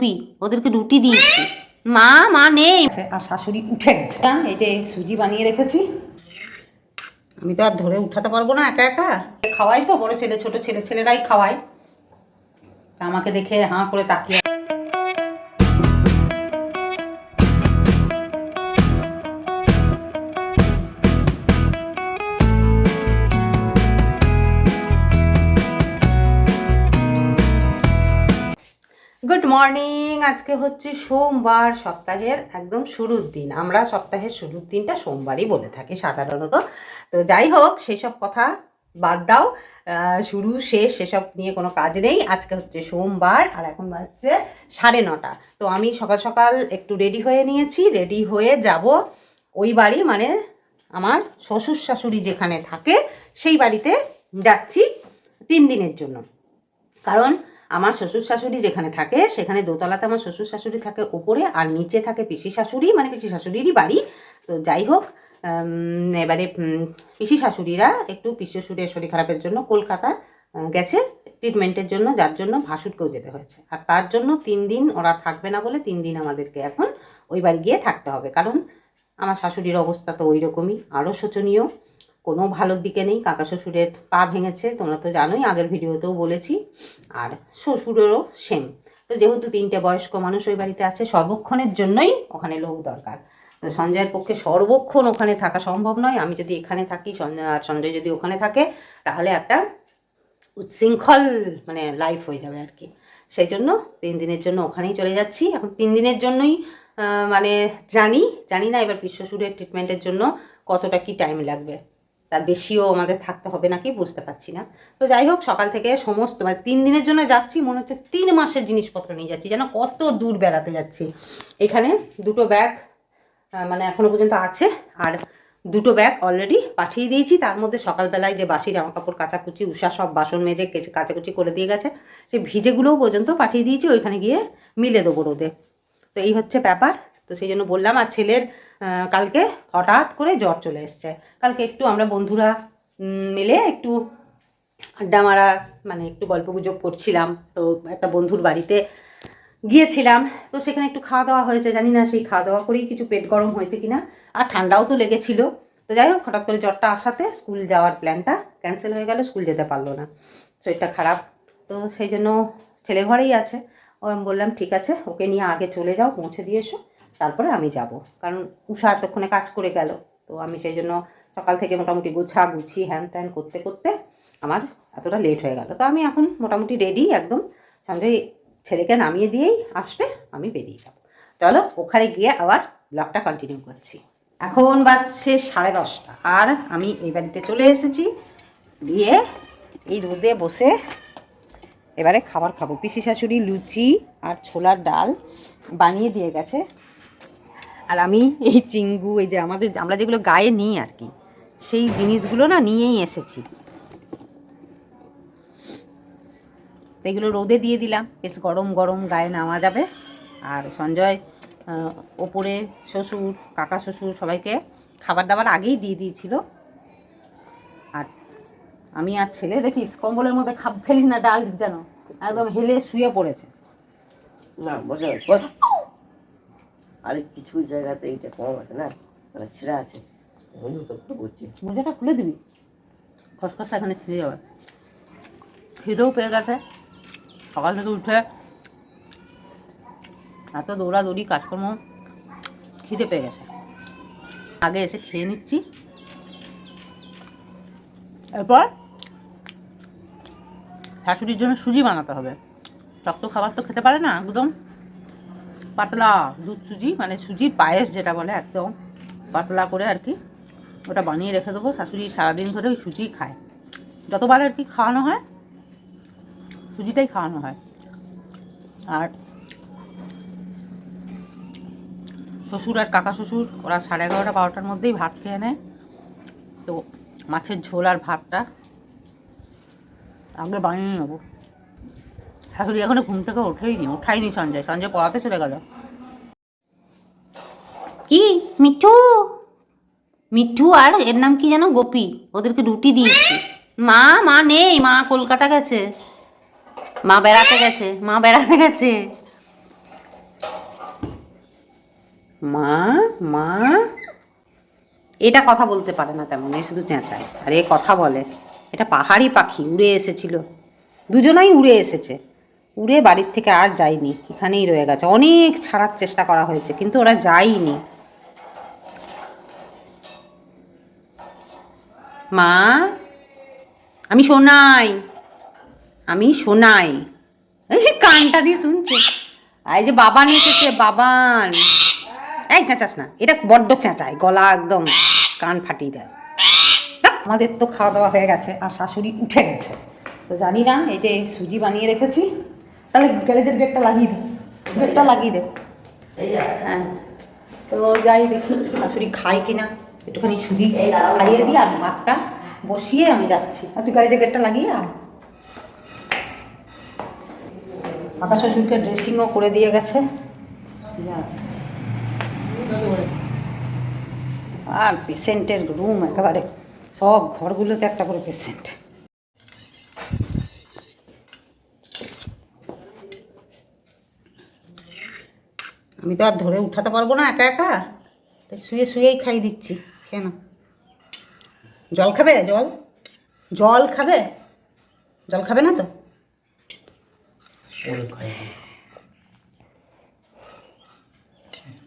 গোপী ওদেরকে রুটি দিয়েছি। মা মা নেই। আর শাশুড়ি উঠে গেছে। এই যে সুজি বানিয়ে রেখেছি। আমি তো আর ধরে উঠাতে পারব না একা একা। খাওয়াই তো, বড় ছেলে, ছোট ছেলে, ছেলেরাই খাওয়াই আমাকে দেখে হাঁ করে তাকিয়ে গুড মর্নিং আজকে হচ্ছে সোমবার, সপ্তাহের একদম শুরুর দিন। আমরা সপ্তাহের শুরুর দিনটা সোমবারই বলে থাকি সাধারণত। তো যাই হোক, সেসব কথা বাদ দাও। শুরু, শেষ, সেসব নিয়ে কোনো কাজ নেই। আজকে হচ্ছে সোমবার, আর এখন বাজছে সাড়ে নটা। তো আমি সকাল সকাল একটু রেডি হয়ে নিয়েছি। রেডি হয়ে যাব ওই বাড়ি মানে আমার শ্বশুর শাশুড়ি যেখানে থাকে, সেই বাড়িতে যাচ্ছি তিন দিনের জন্য। কারণ আমার শ্বশুর শাশুড়ি যেখানে থাকে, সেখানে দোতলাতে আমার শ্বশুর শাশুড়ি থাকে ওপরে আর নিচে থাকে পিসি শাশুড়ি মানে পিসি শাশুড়িরই বাড়ি। তো যাই হোক এবারে পিসি শাশুড়িরা একটু পিসি শ্বশুরের শরীর খারাপের জন্য কলকাতা গেছে ট্রিটমেন্টের জন্য, যার জন্য ভাসুরকেও যেতে হয়েছে। আর তার জন্য তিন দিন ওরা থাকবে না বলে তিন দিন আমাদেরকে এখন ওই বাড়ি গিয়ে থাকতে হবে। কারণ আমার শাশুড়ির অবস্থা তো ওই রকমই আরও শোচনীয়। কোনো ভালোর দিকে নেই, কাকা শ্বশুরের পা ভেঙেছে, তোমরা তো জানোই, আগের ভিডিওতেও বলেছি। আর শ্বশুরেরও সেম তো যেহেতু তিনটে বয়স্ক মানুষ ওই বাড়িতে আছে, সর্বক্ষণের জন্যই ওখানে লোক দরকার। তো সঞ্জয়ের পক্ষে সর্বক্ষণ ওখানে থাকা সম্ভব নয়। আমি যদি এখানে থাকি, সঞ্জয় আর সঞ্জয় যদি ওখানে থাকে, তাহলে একটা উচ্ছৃঙ্খল মানে লাইফ হয়ে যাবে আর কি। সেই জন্য তিন দিনের জন্য ওখানেই চলে যাচ্ছি। এখন তিন দিনের জন্যই মানে জানি জানি না এবার বিশ্বসুরের ট্রিটমেন্টের জন্য কতটা কি টাইম লাগবে। তার বেশিও আমাদের থাকতে হবে নাকি বুঝতে পারছি না। তো যাই হোক, সকাল থেকে সমস্ত মানে তিন দিনের জন্য যাচ্ছি, মনে হচ্ছে তিন মাসের জিনিসপত্র নিয়ে যাচ্ছি, যেন কত দূর বেড়াতে যাচ্ছি। এখানে দুটো ব্যাগ মানে এখনও পর্যন্ত আছে, আর দুটো ব্যাগ অলরেডি পাঠিয়ে দিয়েছি। তার মধ্যে সকালবেলায় যে বাসি জামা কাপড় কাচাকুচি উষা সব বাসন মেজে কেচে- কাচাকুচি করে দিয়ে গেছে, সে ভিজেগুলোও পর্যন্ত পাঠিয়ে দিয়েছি, ওইখানে গিয়ে মিলে দেবো রোদে। তো এই হচ্ছে ব্যাপার। তো সেই জন্য বললাম, আর ছেলের কালকে হঠাৎ করে জ্বর চলে এসছে। কালকে একটু আমরা বন্ধুরা মিলে একটু আড্ডা মারা মানে একটু গল্প গুজব করছিলাম। তো একটা বন্ধুর বাড়িতে গিয়েছিলাম। তো সেখানে একটু খাওয়া দাওয়া হয়েছে, জানি না সেই খাওয়া দাওয়া করেই কিছু পেট গরম হয়েছে কিনা। আর ঠান্ডাও তো লেগেছিল। তো যাই হোক, হঠাৎ করে জ্বরটা আসাতে স্কুল যাওয়ার প্ল্যানটা ক্যান্সেল হয়ে গেল, স্কুল যেতে পারল না। শরীরটা খারাপ। তো সেই জন্য ছেলে ঘরেই আছে। ও আমি বললাম, ঠিক আছে, ওকে নিয়ে আগে চলে যাও, পৌঁছে দিয়ে এসো। তারপরে আমি যাব। কারণ উষা এতক্ষণে কাজ করে গেল। তো আমি সেই জন্য সকাল থেকে মোটামুটি গুছা, গুছি, হ্যান ত্যান করতে করতে আমার এতটা লেট হয়ে গেল। তো আমি এখন মোটামুটি রেডি একদম। সঞ্জয় ছেলেকে নামিয়ে দিয়েই আসবে, আমি বেরিয়ে যাব। চলো, ওখানে গিয়ে আবার ব্লগটা কন্টিনিউ করছি। এখন বাজছে সাড়ে দশটা। আর আমি এই বাড়িতে চলে এসেছি। দিয়ে এই রোদে বসে এবারে খাবার খাব। পিসি শাশুড়ি লুচি আর ছোলার ডাল বানিয়ে দিয়ে গেছে। আর আমি এই চিঙ্গু এই যে আমাদের আমরা যেগুলো গায়ে নিই আর কি, সেই জিনিসগুলো না নিয়েই এসেছি। এগুলো রোদে দিয়ে দিলাম, বেশ গরম গরম গায়ে নেওয়া যাবে। আর সঞ্জয় ওপরে শ্বশুর, কাকা শ্বশুর সবাইকে খাবার দাবার আগেই দিয়ে দিয়েছিল। আর আমি আর ছেলে দেখিস, কম্বলের মধ্যে খাপ ফেলিস না, ডাল যেন একদম হেলে শুয়ে পড়েছে। না বস। আর কিছু জায়গাতে এইটা কম আছে না? মানে ছেঁড়া আছে। মোজাটা খুলে দিবি। খসখসা এখানে ছিঁড়ে যাবে। খিদেও পেয়ে গেছে। সকাল থেকে উঠে এত দৌড়াদৌড়ি, কাজকর্ম, খিদে পেয়ে গেছে। আগে এসে খেয়ে নিচ্ছি। এরপর শাশুড়ির জন্য সুজি বানাতে হবে। শক্ত খাবার তো খেতে পারে না একদম। পাতলা দুধ সুজি মানে সুজির পায়েস যেটা বলে একদম পাতলা করে আর কি, ওটা বানিয়ে রেখে দেবো। শাশুড়ি সারাদিন ধরে ওই সুজি খায়। যতবার আর কি খাওয়ানো হয়, সুজিটাই খাওয়ানো হয়। আর শ্বশুর আর কাকা শ্বশুর, ওরা সাড়ে এগারোটা বারোটার মধ্যেই ভাত খেয়ে নেয়। তো মাছের ঝোল আর ভাতটা আগে বানিয়ে নেব। শাশুড়ি এখনও ঘুম থেকে ওঠেইনি ওঠাইনি সঞ্জয়। সঞ্জয় পড়াতে চলে গেল। কি? মিঠু? মিঠু আর এর নাম কি যেন? গোপী। ওদেরকে রুটি দিয়েছি। মা মা নেই। মা কলকাতা গেছে। মা বেড়াতে গেছে। মা বেড়াতে গেছে। মা মা? এটা কথা বলতে পারে না তেমন এই শুধু চেঁচায়। আর এ কথা বলে। এটা পাহাড়ি পাখি, উড়ে এসেছিল। দুজনাই উড়ে এসেছে। উড়ে বাড়ির থেকে আর যায়নি, এখানেই রয়ে গেছে। অনেক ছাড়ার চেষ্টা করা হয়েছে, কিন্তু ওরা যায়নি। মা, আমি শোনাই আমি শোনাই কানটা দিয়ে শুনছে। এই যে বাবান এসেছে বাবান। এই চেঁচাস না, এটা বড্ড চেঁচায়, গলা একদম কান ফাটিয়ে দেয়। আমাদের তো খাওয়া দাওয়া হয়ে গেছে, আর শাশুড়ি উঠে গেছে। তো জানি না, এই যে সুজি বানিয়ে রেখেছি। তাহলে গ্যারেজের গেটটা লাগিয়ে দে। গেটটা লাগিয়ে দে। হ্যাঁ। তো যাই দেখি শাশুড়ি খায় কিনা একটুখানি সুজি খাইয়ে দিই আর ভাতটা বসিয়ে আমি যাচ্ছি। আর তুই গ্যারেজের গেটটা লাগিয়ে আর আকাশ শ্বশুরকে ড্রেসিংও করে দিয়ে গেছে। আর পেশেন্টের রুম একেবারে সব ঘরগুলোতে একটা করে পেশেন্ট আমি তো আর ধরে উঠাতে পারব না একা একা। তাই শুয়ে শুয়েই খাই দিচ্ছি খেয়ে না জল খাবে? জল? জল খাবে? জল খাবে না তো?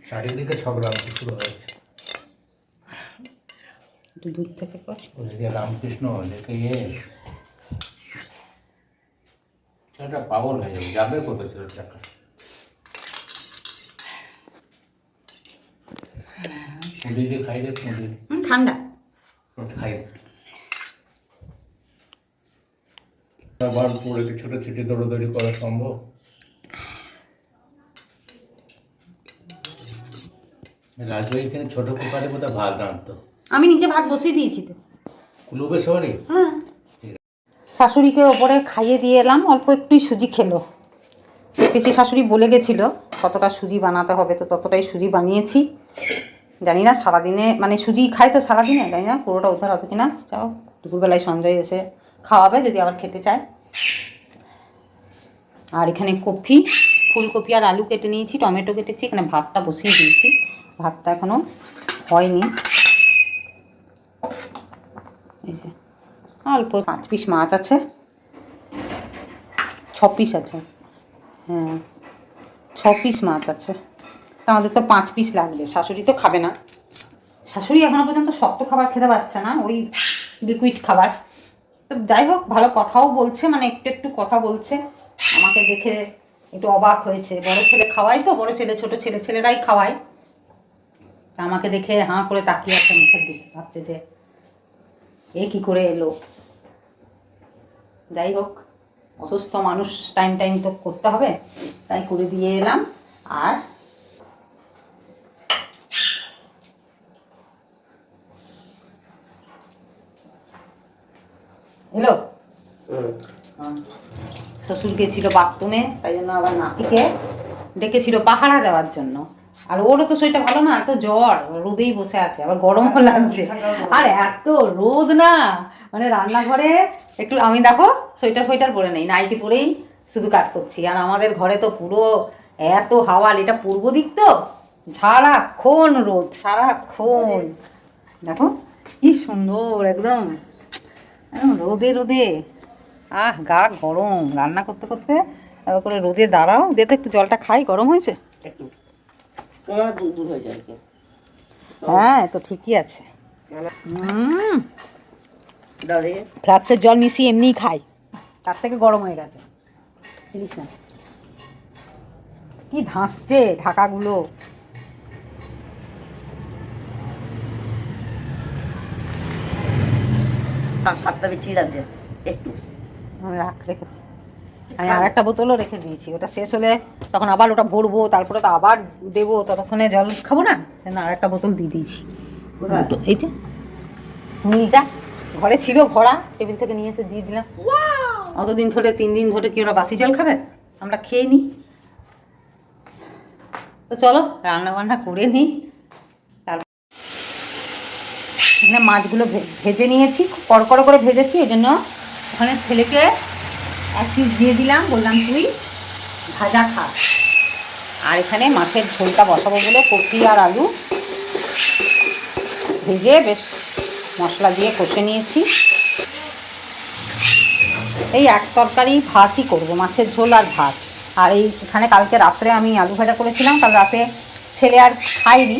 চারিদিকে ঝগড়া শুরু হয়েছে দূর থেকে ওদিকে রামকৃষ্ণ ওদিকে ইয়ে। এটা পাগল হয়ে যাবে যাবে কোথায় ছিল দিয়ে খাই দে। ঠান্ডা। খাই দে আবার পড়ে কি ছোটো ছিটে দৌড়াদৌড়ি করা সম্ভব? রাজু এখানে ছোট কুকারে বোধহয় ভাত আমি নিচে ভাত বসিয়ে দিয়েছি তো। শহরে হ্যাঁ শাশুড়িকে ওপরে খাইয়ে দিয়ে এলাম অল্প একটুই সুজি খেলো। পিসি শাশুড়ি বলে গেছিল কতটা সুজি বানাতে হবে তো ততটাই সুজি বানিয়েছি। জানি না সারাদিনে মানে সুজি খাই তো সারাদিনে জানি না পুরোটা উদ্ধার হবে কিনা। যাও, দুপুরবেলায় সঞ্জয় এসে খাওয়াবে যদি আবার খেতে চায়। আর এখানে কপি, ফুলকপি আর আলু কেটে নিয়েছি, টমেটো কেটেছি, এখানে ভাতটা বসিয়ে দিয়েছি। ভাতটা এখনও হয়নি। এই যে, অল্প পাঁচ পিস মাছ আছে। ছ পিস আছে। হ্যাঁ ছ পিস মাছ আছে। তা আমাদের তো পাঁচ পিস লাগবে, শাশুড়ি তো খাবে না। শাশুড়ি এখনও পর্যন্ত শক্ত খাবার খেতে পারছে না, ওই লিকুইড খাবার। তো যাই হোক, ভালো কথাও বলছে মানে একটু একটু কথা বলছে। আমাকে দেখে একটু অবাক হয়েছে। বড় ছেলে খাওয়াই তো, বড় ছেলে, ছোট ছেলে, ছেলেরাই খাওয়ায়। আমাকে দেখে হাঁ করে তাকিয়ে আছে মুখের দিকে, ভাবছে যে এ কি করে এলো। যাই হোক, অসুস্থ মানুষ টাইম টাইম তো করতে হবে। তাই করে দিয়ে এলাম। আর হ্যালো শ্বশুর গেছিল বাথরুমে তাই জন্য আবার নাতিকে ডেকেছিল পাহারা দেওয়ার জন্য। আর ওরও তো শরীরটা ভালো না এত জ্বর রোদেই বসে আছে আবার গরমও লাগছে। আর এত রোদ না মানে রান্নাঘরে একটু আমি দেখো সোয়েটার ফোয়েটার পরে নেই নাইটি পরেই শুধু কাজ করছি। আর আমাদের ঘরে তো পুরো এত হাওয়া আর এটা পূর্ব দিক তো সারাক্ষণ রোদ সারাক্ষণ। দেখো কি সুন্দর একদম। রোদে রোদে। আহ গা গরম। রান্না করতে করতে করে রোদে দাঁড়াও। দে তো একটু জলটা খাই গরম হয়েছে? একটু। দূর হয়ে যায় হ্যাঁ তো ঠিকই আছে। হুম। দাও ফ্লাক্সের জল মিশিয়ে এমনিই খাই। তার থেকে গরম হয়ে গেছে। না। কি ধাঁসছে ঢাকাগুলো। সাতটা বেশি লাগছে। একটু। রাখ রেখে আমি আর একটা বোতলও রেখে দিয়েছি। ওটা শেষ হলে তখন আবার ওটা ভরবো তারপরে তো আবার দেবো ততক্ষণে জল খাব না? আর একটা বোতল দিয়ে দিয়েছি। এই যে। নীলটা। ঘরে ছিল ভরা টেবিল থেকে নিয়ে এসে দিয়ে দিলাম। অতদিন ধরে তিন দিন ধরে কি ওরা বাসি জল খাবে? আমরা খেয়ে নিই। তো চলো রান্না বান্না করে নিই। এখানে মাছগুলো ভেজে নিয়েছি, কড়কড়ো করে ভেজেছি ওই জন্য ওখানে ছেলেকে এক পিস দিয়ে দিলাম, বললাম, তুই ভাজা খা। আর এখানে মাছের ঝোলটা বসাবো বলে কপি আর আলু ভেজে বেশ মশলা দিয়ে কষে নিয়েছি। এই এক তরকারি ভাতই করব, মাছের ঝোল আর ভাত। আর এই এখানে কালকে রাত্রে আমি আলু ভাজা করেছিলাম, কাল রাতে ছেলে আর খাইনি।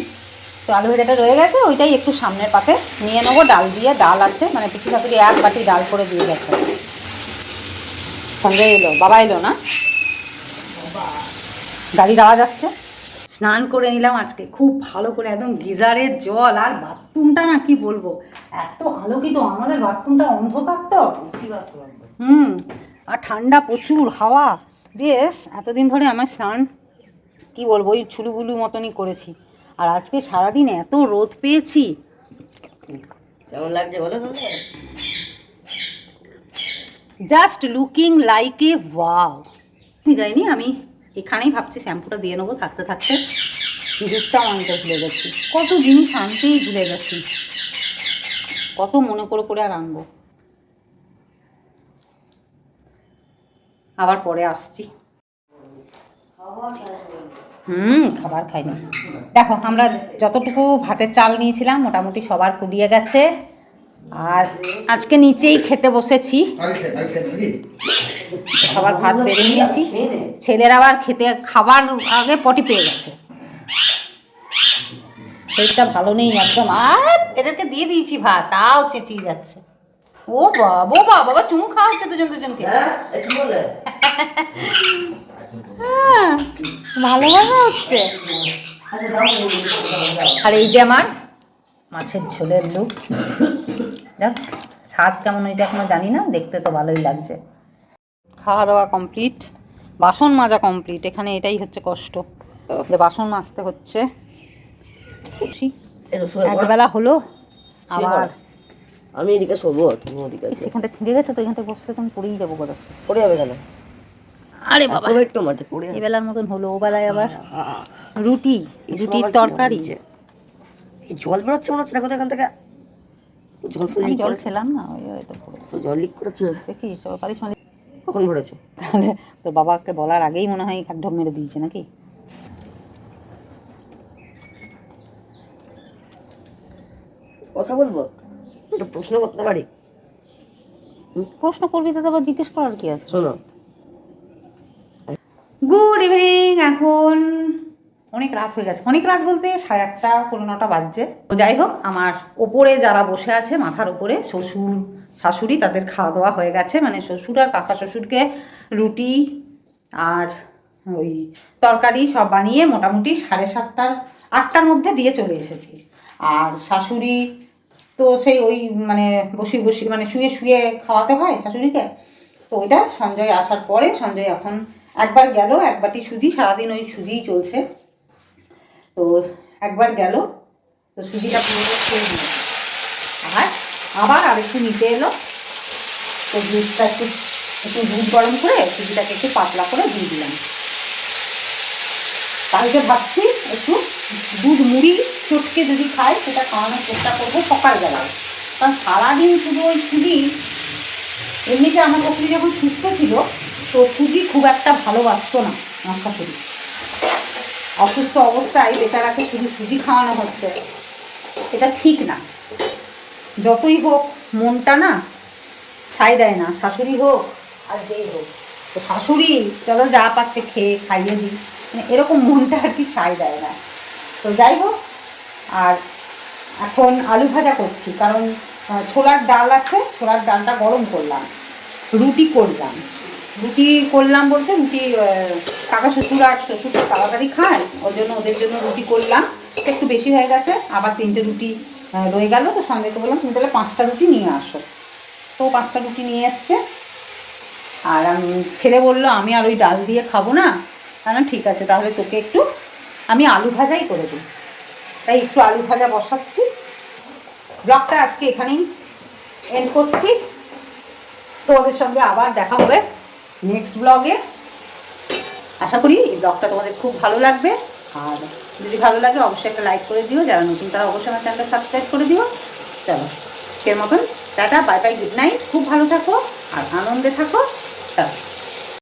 তো আলু ভাজাটা রয়ে গেছে, ওইটাই একটু সামনের পাতে নিয়ে নেব। ডাল দিয়ে ডাল আছে মানে পিসি শাশুড়ি এক বাটি ডাল করে দিয়ে গেছে। সঞ্জয় এলো, বাবা এলো না? গাড়ির আওয়াজ আসছে। স্নান করে নিলাম আজকে, খুব ভালো করে, একদম গিজারের জল আর বাথরুমটা না কি বলব? এত আলোকিত, আমাদের বাথরুমটা অন্ধকার তো। হুম, আর ঠান্ডা প্রচুর, হাওয়া। দিয়ে এতদিন ধরে আমার স্নান, কি বলব, ওই ছুলুবুলু মতনই করেছি। আর আজকে সারাদিন এত রোদ পেয়েছি। কেমন লাগছে বলো just looking like a wow আমি যাইনি? আমি এখানেই ভাবছি শ্যাম্পুটা দিয়ে নেব থাকতে থাকতে। সিরিজটাও অনেকটা ভুলে গেছি। কত জিনিস আনতেই ভুলে গেছি। কত মনে করে করে আর আনব। আবার পরে আসছি। হুম, খাবার খাইনি। দেখো, আমরা যতটুকু ভাতের চাল নিয়েছিলাম, মোটামুটি সবার কুড়িয়ে গেছে। আর আজকে নিচেই খেতে বসেছি। সবার ভাত বেড়ে নিয়েছি। ছেলের আবার খেতে, খাবার আগে পটি পেয়ে গেছে। শরীরটা ভালো নেই একদম। আর এদেরকে দিয়ে দিয়েছি ভাত, তাও চেঁচিয়ে যাচ্ছে। ও বাবা বাবা বাবা, চুমু খাওয়া হচ্ছে দুজন দুজনকে। ভালোভাবে হচ্ছে। আর এই যে আমার মাছের ঝোলের লুক। দেখ স্বাদ কেমন হয়েছে এখনও জানি না দেখতে তো ভালোই লাগছে। খাওয়া দাওয়া কমপ্লিট বাসন মাজা কমপ্লিট এখানে এটাই হচ্ছে কষ্ট। বাসন মাজতে হচ্ছে। একবেলা হলো আবার আমি এদিকে শোবো তুমি ওদিকে সেখানটা ছিঁড়ে গেছে তো এখানটা বসলে তুমি পড়েই যাব কথা পড়ে যাবে কেন? আরে বাবা। একটু মাঠে পড়ে এবেলার মতন হলো ও বেলায় আবার রুটি রুটির তরকারি। এই জল বেরোচ্ছে মনে হচ্ছে দেখো এখান থেকে। জল ফুল জল ছিলাম না ওই হয়তো জল লিক করেছে? বাড়ির সঙ্গে কখন ভরেছো? তাহলে তোর বাবাকে বলার আগেই মনে হয় এক ঢোক মেরে দিয়েছে নাকি? কথা বলব? একটা প্রশ্ন করতে পারি। প্রশ্ন করবি তো আবার জিজ্ঞেস করার কি আছে? শোনো গুড ইভিনিং এখন অনেক রাত হয়ে গেছে। অনেক রাত বলতে সাড়ে আটটা পনেরো নটা বাজছে। তো যাই হোক, আমার ওপরে যারা বসে আছে, মাথার ওপরে, শ্বশুর, শাশুড়ি, তাদের খাওয়া দাওয়া হয়ে গেছে। মানে শ্বশুর আর কাকা শ্বশুরকে রুটি আর ওই তরকারি সব বানিয়ে মোটামুটি সাড়ে সাতটার, আটটার মধ্যে দিয়ে চলে এসেছি। আর শাশুড়ি তো সেই ওই মানে বসি বসি মানে শুয়ে শুয়ে খাওয়াতে হয় শাশুড়িকে। তো ওইটা সঞ্জয় আসার পরে, সঞ্জয় এখন একবার গেল এক বাটি সুজি, সারাদিন ওই সুজিই চলছে। তো একবার গেল, তো সুজিটা পুরো খেয়ে দিল আর আবার আরেকটু নিতে এলো। তো দুধটা একটু একটু দুধ গরম করে সুজিটাকে একটু পাতলা করে দিয়ে দিলাম। কালকে ভাবছি একটু দুধ মুড়ি চটকে যদি খাই, সেটা খাওয়ানোর চেষ্টা করব সকালবেলায়। কারণ সারাদিন শুধু ওই সুজি, এমনিতে আমার বকরি যখন সুস্থ ছিল তো সুজি খুব একটা ভালোবাসতো না আমার শাশুড়ি অসুস্থ অবস্থায় বেচারাকে শুধু সুজি খাওয়ানো হচ্ছে। এটা ঠিক না। যতই হোক, মনটা না ছাই দেয় না। শাশুড়ি হোক আর যেই হোক। তো শাশুড়ি, চলো যা পাচ্ছে খেয়ে খাইয়ে দিই। মানে এরকম মনটা আর কি সাই দেয় না। তো যাই হোক, আর এখন আলু ভাজা করছি। কারণ ছোলার ডাল আছে, ছোলার ডালটা গরম করলাম। রুটি করলাম। রুটি করলাম বলতে রুটি কাকা শ্বশুর আর শ্বশুর তাড়াতাড়ি খায় ওর জন্য ওদের জন্য রুটি করলাম। একটু বেশি হয়ে গেছে আবার তিনটে রুটি রয়ে গেল তো সঙ্গেকে বললাম তুমি তাহলে পাঁচটা রুটি নিয়ে আসো। তো পাঁচটা রুটি নিয়ে এসছে। আর আমি ছেলে বলল আমি আর ওই ডাল দিয়ে খাব না। বললাম, ঠিক আছে তাহলে তোকে একটু আমি আলু ভাজাই করে দিই। তাই একটু আলু ভাজা বসাচ্ছি। ব্লগটা আজকে এখানেই এন্ড করছি। তোমাদের সঙ্গে আবার দেখা হবে। নেক্সট ব্লগে আশা করি এই ব্লগটা তোমাদের খুব ভালো লাগবে। আর যদি ভালো লাগে, অবশ্যই একটা লাইক করে দিও। যারা নতুন, তারা অবশ্যই আমার চ্যানেলটা সাবস্ক্রাইব করে দিও। চলো সে মতন tata bye bye good night খুব ভালো থাকো আর আনন্দে থাকো। চলো।